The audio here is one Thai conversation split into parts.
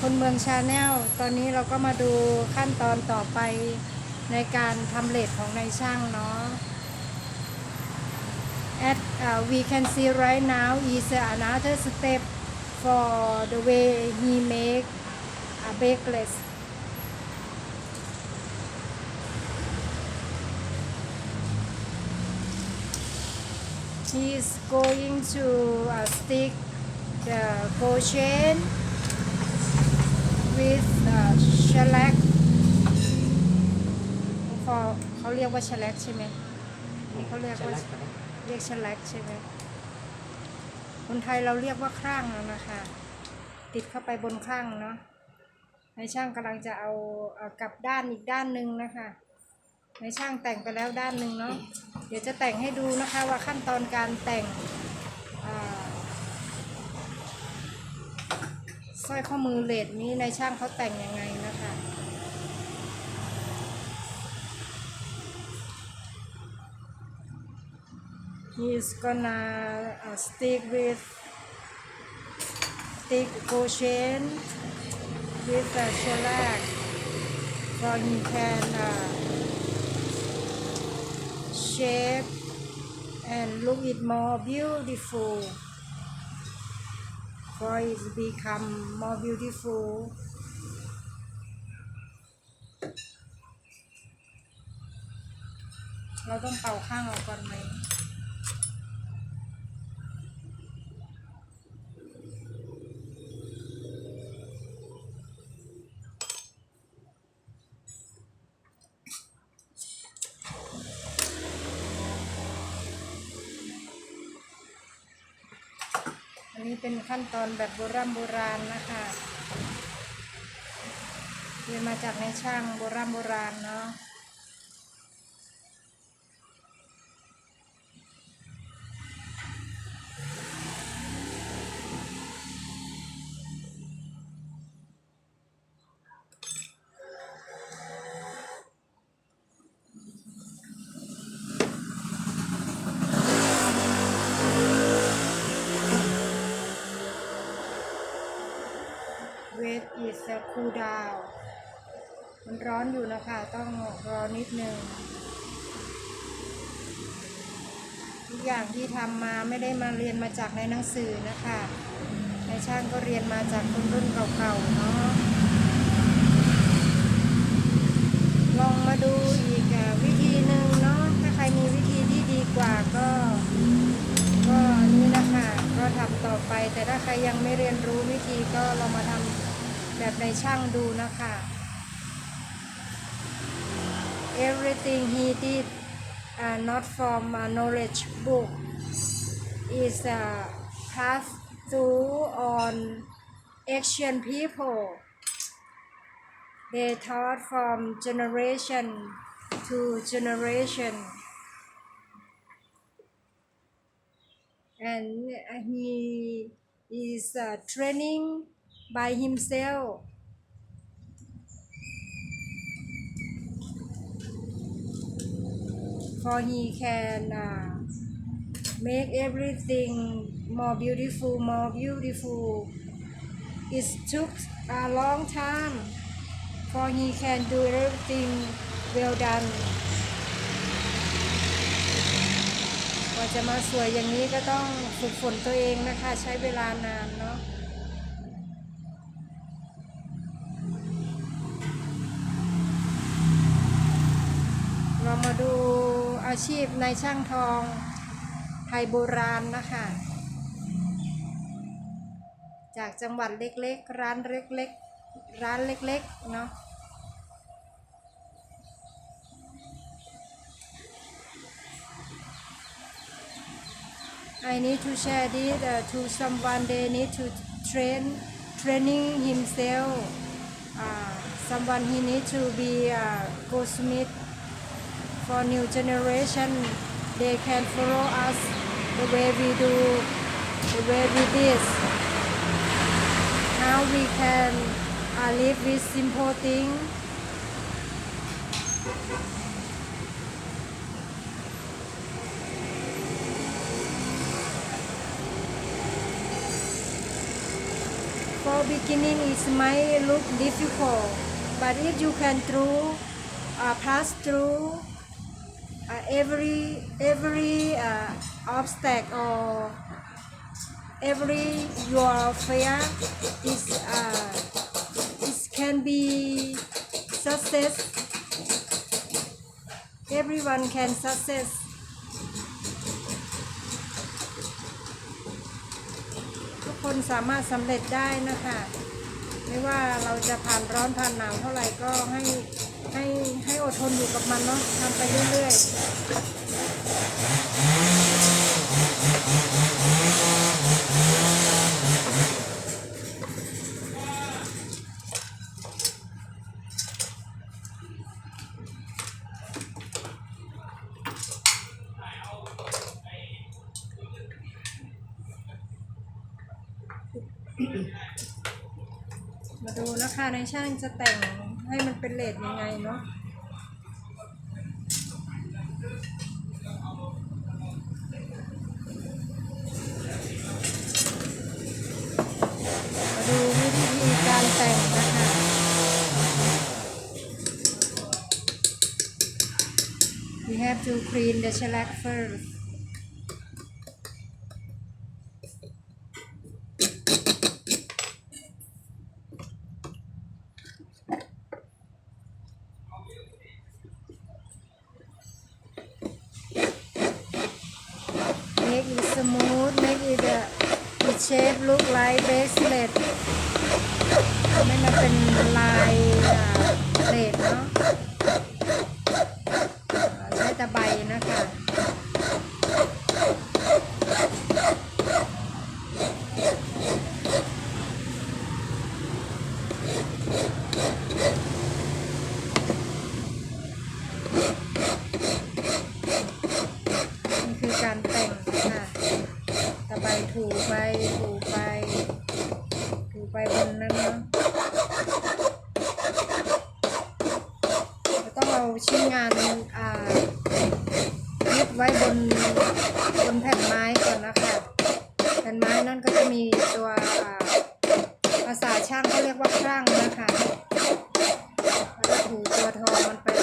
คนเมืองชาแนลตอนนี้เราก็มาดูขั้นตอนต่อไปในการทำเลดของนายช่างเนาะ At uh, we can see right now is another step for the way he make a bakeless. He is going to uh, stick the gold chain with uh, shellac เขาเขาเรียกว่า shellac ใช่ไหมนี่เขาเรียกว่าเรียก shellac ใช่ไหมคนไทยเราเรียกว่าครั่งแล้วนะคะ ติดเข้าไปบนครั่งเนาะนายช่างกำลังจะเอาเอากลับด้านอีกด้านหนึ่งนะคะนายช่างแต่งไปแล้วด้านหนึ่งเนาะเดี๋ยวจะแต่งให้ดูนะคะว่าขั้นตอนการแต่งอ่า สร้อยข้อมือเลดนี้ในช่างเขาแต่งยังไงนะคะ He's gonna uh, stick with stick gold chain with a shellac so he can uh, shape and look it more beautiful for it become more beautiful เราต้องเป่าข้างออกก่อนไหม นนี้เป็นขั้นตอนแบบโบราณโบราณนะคะเรียนมาจากในช่างโบราณโบราณเนาะ เวทอีส คูดาว มันร้อนอยู่นะคะ ต้องรอนิดนึง ทุกอย่างที่ทำมาไม่ได้มาเรียนมาจากในหนังสือนะคะในช่างก็เรียนมาจากคนรุ่นเก่าๆเนาะลองมาดูอีกวิธีหนึ่งเนาะถ้าใครมีวิธีที่ดีกว่าก็ก็นี่นะคะก็ทำต่อไป แต่ถ้าใครยังไม่เรียนรู้วิธีก็ลองมาทำ แบบในช่างดูนะคะ everything he did uh, not from a knowledge book is uh, passed through on ancient people they taught from generation to generation and he is uh, training by himself for he can uh, make everything more beautiful more beautiful it took a long time for he can do everything well done กว่าจะมาสวยอย่างนี้ก็ต้องฝึกฝนตัวเองนะคะ ใช้เวลานานเนาะ เรามาดู อาชีพในช่างทองไทยโบราณนะคะ จากจังหวัดเล็กๆ ร้านเล็กๆ ร้านเล็กๆ เนาะ I need to share this uh, to someone they need to train training himself uh, someone he need to be uh, goldsmith for new generation. They can follow us the way we do the way we did. Now we can uh, live with simple thing. For beginning it might look difficult but if you can through uh, pass through uh, every every uh, obstacle or every your fear is uh, is can be success everyone can success ทุกคนสามารถสำเร็จได้นะคะ ไม่ว่าเราจะผ่านร้อนผ่านหนาวเท่าไหร่ก็ให้ ให้ให้อดทนอยู่กับมันเนาะทำไปเรื่อยๆมาดูนะคะในช่างจะแต่ง ให้มันเป็นเลดยังไงเนาะมาดูวิธีการแต่งนะคะ We have to clean the shellac first. make it smooth make it uh, it shape look like bracelet ทำให้มันเป็นลายอ่าเกรดเนาะอ่าใช้ตะไบนะคะ นี่คือการแต่งค่ะตะไบถูไปถูไป ถูไปบนนั้นเนาะแล้วต้องเอาชิ้นงานอ่ายึดไว้บนบนแผ่นไม้ก่อนนะคะ แผ่นไม้นั่นก็จะมีตัวอ่าภาษาช่าง เรียกว่าคลั่งนะคะแล้วถูตัวทองมันไป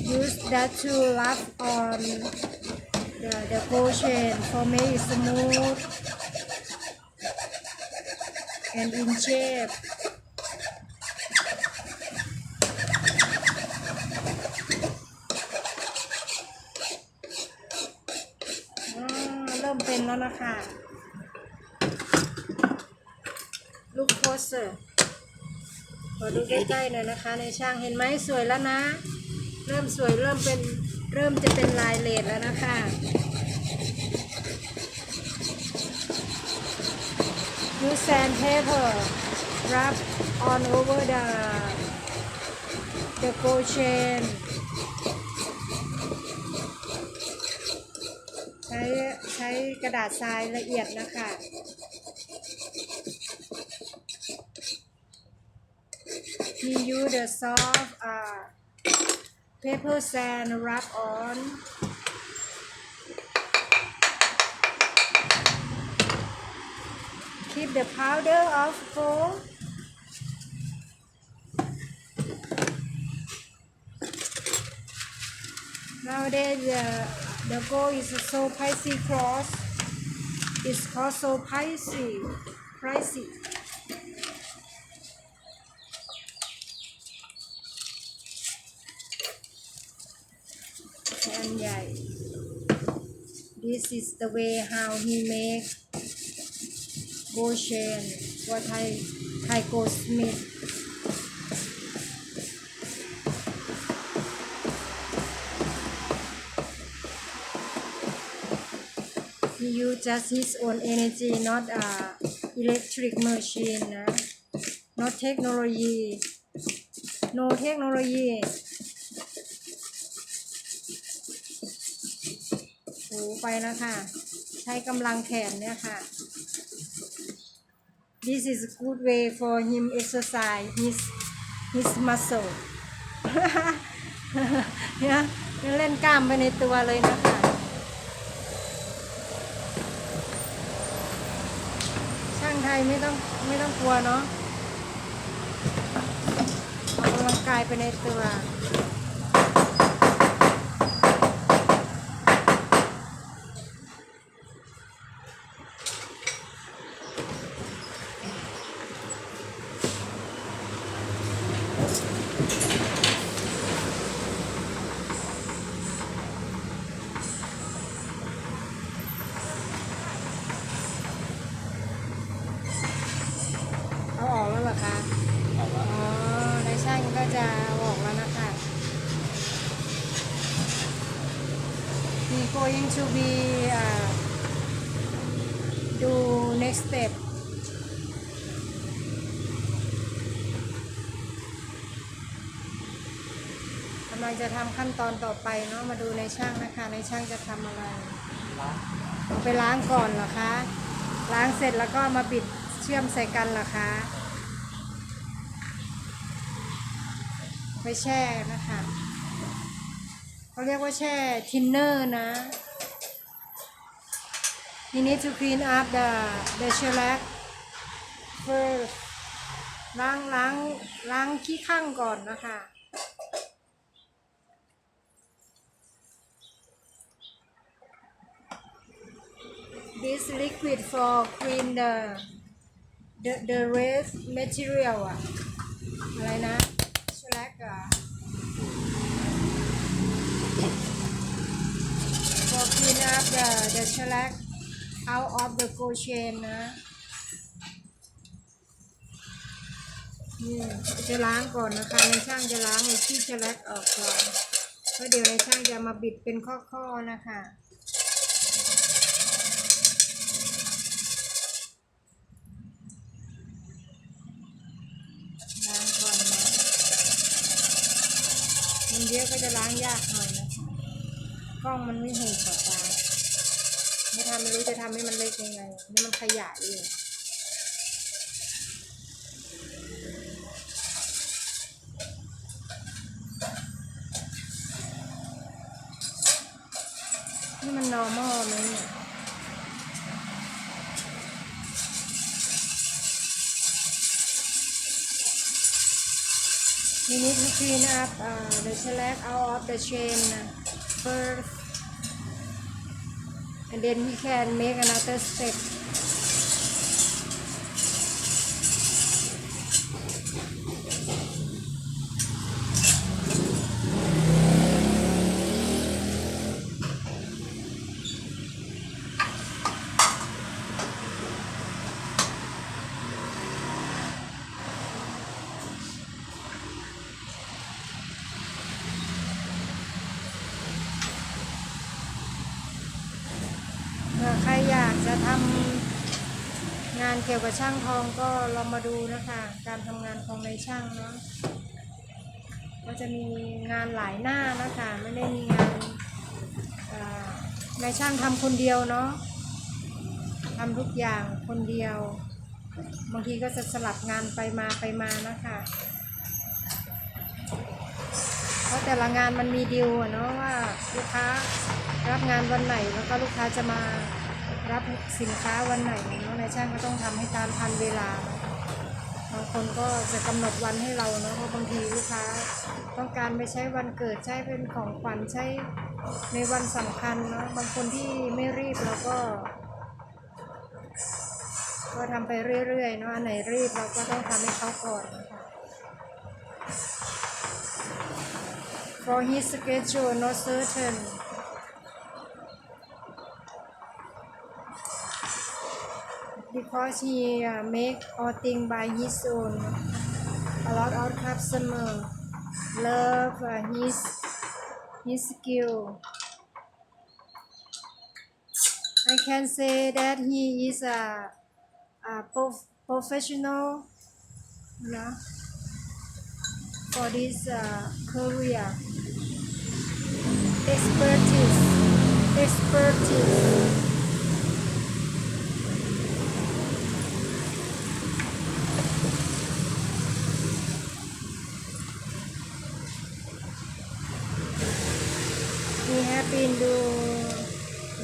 Use that to rub on the, the portion for me it's smooth and in shape ลูกโพสเซอร์ขอดูใกล้ๆหน่อยนะคะ ในช่างเห็นไหมสวยแล้วนะ เริ่มสวยเริ่มเป็นเริ่มจะเป็นลายเลดแล้วนะคะ Use sandpaper rub on over the the gold chain ใช้ใช้กระดาษทรายละเอียดนะคะ Use the soft uh, paper sand wrap on. Keep the powder off gold nowadays the, the gold is so pricey cross. It's cost so pricey pricey and This is the way how he make crochet and what I I go smith. He use just his own energy, not a electric machine, uh, not technology, no technology. ถูไปแล้วค่ะ ใช้กำลังแขนเนี่ยค่ะ This is a good way for him exercise his his muscle เนี่ยเล่นกล้ามไปในตัวเลยนะคะช่างไทยไม่ต้องไม่ต้องกลัวเนาะออกกำลังกายไปในตัว เอาออกแล้วเหรอคะ เอาละ อ๋อ ในช่างก็จะเอาออกแล้วนะคะ He going to be uh, do next step กำลังจะทำขั้นตอนต่อไปเนาะมาดูในช่างนะคะ ในช่างจะทำอะไรเอาไปล้างก่อนเหรอคะล้างเสร็จแล้วก็มาบิดเชื่อมใส่กันเหรอคะไปแช่นะคะเขาเรียกว่าแช่ทินเนอร์นะ You need to clean up the the shellac first ล้างล้างล้างขี้ข้างก่อนนะคะ this liquid for clean the the the waste material อะอะไรนะชลักอะ for clean up the the shellac out of the gold chain นะนี่จะล้างก่อนนะคะในช่างจะล้างใอ้ที่ชลักออกก่อนเพราะเดี๋ยวในช่างจะมาบิดเป็นข้อๆนะคะ เยอะก็จะล้างยากหน่อยนะคะกล้องมันไม่เห็นขอบตาไม่ทำไม่รู้จะทำให้มันเล็กยังไงนี่มันขยายเอง To clean up uh, the shellac out of the chain first, and then we can make another step. ใครอยากจะทำงานเกี่ยวกับช่างทองก็ลองมาดูนะคะ การทำงานของในช่างเนาะก็จะมีงานหลายหน้านะคะไม่ได้มีงานในช่างทำคนเดียวเนาะทำทุกอย่างคนเดียว บางทีก็จะสลับงานไปมาไปมานะคะเพราะแต่ละงานมันมีดีลอะเนาะว่าลูกค้ารับงานวันไหนแล้วก็ลูกค้าจะมา รับสินค้าวันไหนเนาะนายช่างก็ต้องทำให้ตามทันเวลาบางคนก็จะกำหนดวันให้เราเนาะเพราะบางทีลูกค้า ต้องการไปใช้วันเกิดใช้เป็นของขวัญใช้ในวันสำคัญเนาะบางคนที่ไม่รีบเราก็ก็ทำไปเรื่อยๆเนาะอันไหนรีบเราก็ต้องทำให้เขาก่อนนะคะ for his schedule not certain because he uh, make all thing by his own. A lot of customer love uh, his his skill. I can say that he is a, a prof, professional know, for this uh, career. Expertise expertise he have been do,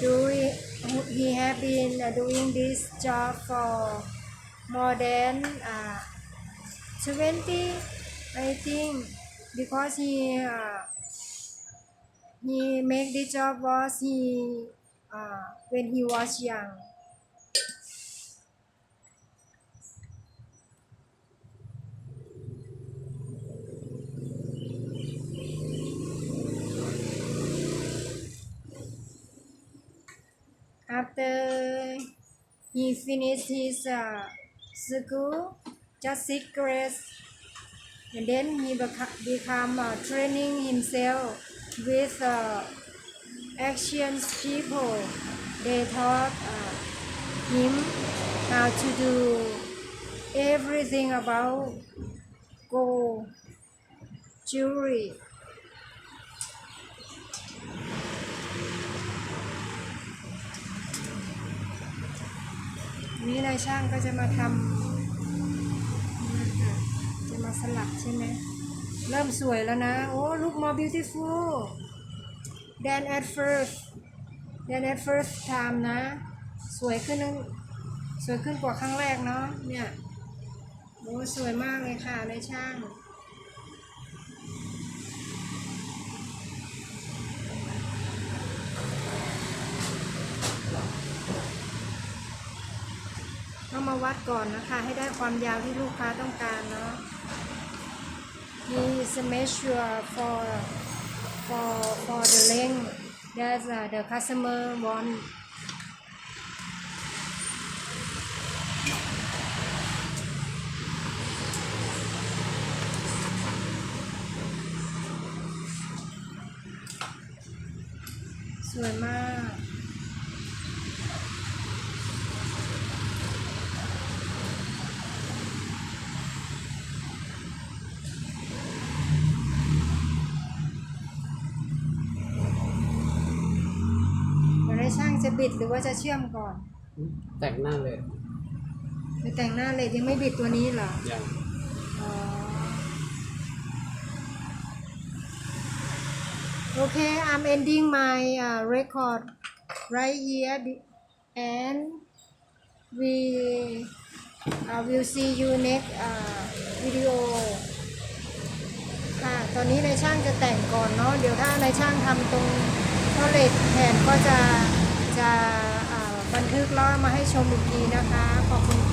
doing he have been uh, doing this job for more than uh, 20 I think because he uh, he make the job was he uh, when he was young after he finished his uh, school just six grades and then he beca- become uh, training himself with uh, action people. They taught uh, him how to do everything about gold jewelry นี้นายช่างก็จะมาทำจะมาสลักใช่ไหมเริ่มสวยแล้วนะ โอ้ look more beautiful than at first than at first time นะ สวยขึ้นสวยขึ้นกว่าครั้งแรกเนาะเนี่ยโอ้สวยมากเลยค่ะนายช่าง ต้องมาวัดก่อนนะคะ ให้ได้ความยาวที่ลูกค้าต้องการเนาะ He is measure for for for the length that the customer want สวยมาก เดี๋ยวให้ช่างจะบิดหรือ ว่าจะเชื่อมก่อน แต่งหน้าเลยหรือแต่งหน้าเลยยังไม่บิดตัวนี้เหรออย่างอ๋อโอเค I'm ending my uh, record right here be- and we uh, will see you next uh, video ค่ะ ตอนนี้นายช่างจะแต่งก่อนเนาะ เดี๋ยวถ้านายช่างทำตรงท่อเหล็กแผ่นก็จะ จะบันทึกแล้วมาให้ชมอีกทีนะคะ ขอบคุณ